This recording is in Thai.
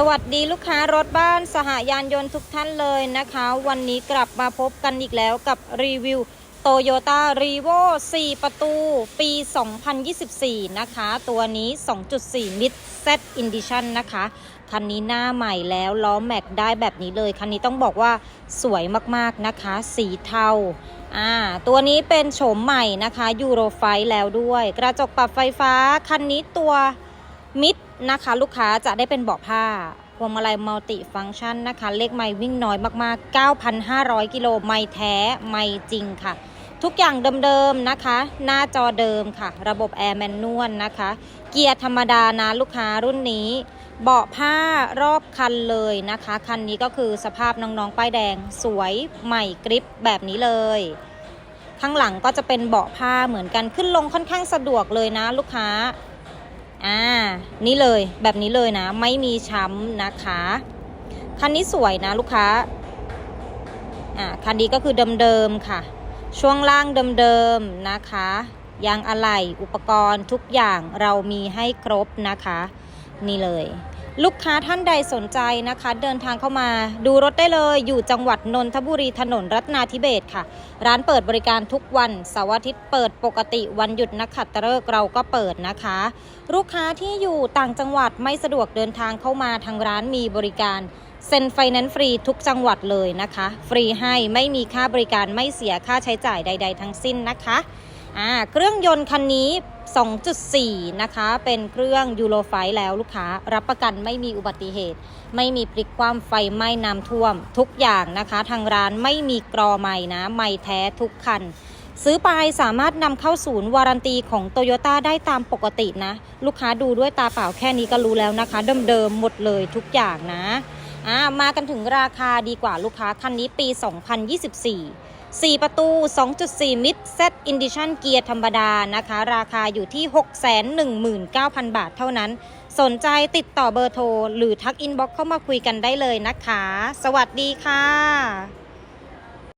สวัสดีลูกค้ารถบ้านสหยานยนต์ทุกท่านเลยนะคะ วันนี้กลับมาพบกันอีกแล้วกับรีวิว Toyota r e v o 4ประตู ปี 2024 นะคะ ตัวนี้ 2.4 Mid Z Edition นะคะ คันนี้หน้าใหม่แล้วล้อแม็กได้แบบนี้เลย คันนี้ต้องบอกว่าสวยมากๆนะคะ สีเทาอ่าตัวนี้เป็นโฉมใหม่นะคะยูโรไฟแล้วด้วย กระจกปรับไฟฟ้า คันนี้ตัวมิด นะคะ ลูกค้าจะได้เป็นเบาะผ้าพวงมาลัยมัลติฟังก์ชันนะคะ เลขไมล์วิ่งน้อยมากๆ 9,500 กิโลไมล์แท้ไมล์จริงค่ะ ทุกอย่างเดิมๆนะคะ หน้าจอเดิมค่ะ ระบบแอร์แมนนวลนะคะ เกียร์ธรรมดานะลูกค้ารุ่นนี้ เบาะผ้ารอบคันเลยนะคะ คันนี้ก็คือสภาพน้องๆ ป้ายแดงสวยใหม่กริปแบบนี้เลยข้างหลังก็จะเป็นเบาะผ้าเหมือนกันขึ้นลงค่อนข้างสะดวกเลยนะลูกค้า นี่เลยแบบนี้เลยนะ ไม่มีช้ำนะคะ คันนี้สวยนะลูกค้า อ่าคันนี้ก็คือเดิมๆค่ะ ช่วงล่างเดิมๆนะคะยางอะไหล่อุปกรณ์ทุกอย่างเรามีให้ครบนะคะ นี่เลย ลูกค้าท่านใดสนใจนะคะ เดินทางเข้ามาดูรถได้เลย อยู่จังหวัดนนทบุรีถนนรัตนาธิเบศค่ะ ร้านเปิดบริการทุกวันเสาร์อาทิตย์เปิดปกติวันหยุดนักขัตฤกษ์เราก็เปิดนะคะ ลูกค้าที่อยู่ต่างจังหวัดไม่สะดวกเดินทางเข้ามาทางร้านมีบริการเซ็นไฟแนนซ์ฟรีทุกจังหวัดเลยนะคะ ฟรีให้ไม่มีค่าบริการไม่เสียค่าใช้จ่ายใด ๆ ทั้งสิ้นนะคะอ่าเครื่องยนต์คันนี้ 2.4 นะคะ เป็นเครื่องยูโรไฟแล้วลูกค้า รับประกันไม่มีอุบัติเหตุ ไม่มีพลิกคว่ำไฟไหม้น้ำท่วม ทุกอย่างนะคะ ทางร้านไม่มีกรอใหม่นะใหม่แท้ทุกคัน ซื้อไปสามารถนำเข้าศูนย์วารันตีของโตโยต้าได้ตามปกตินะ ลูกค้าดูด้วยตาเปล่าแค่นี้ก็รู้แล้วนะคะ เดิมๆหมดเลยทุกอย่างนะอ่ามากันถึงราคาดีกว่าลูกค้าคันนี้ปี 2024 4 ประตู 2.4 มิตรเซตอินดิชันเกียร์ธรรมดานะคะ ราคาอยู่ที่ 619,000 บาทเท่านั้น สนใจติดต่อเบอร์โทร หรือทักอินบ็อกเข้ามาคุยกันได้เลยนะคะ สวัสดีค่ะ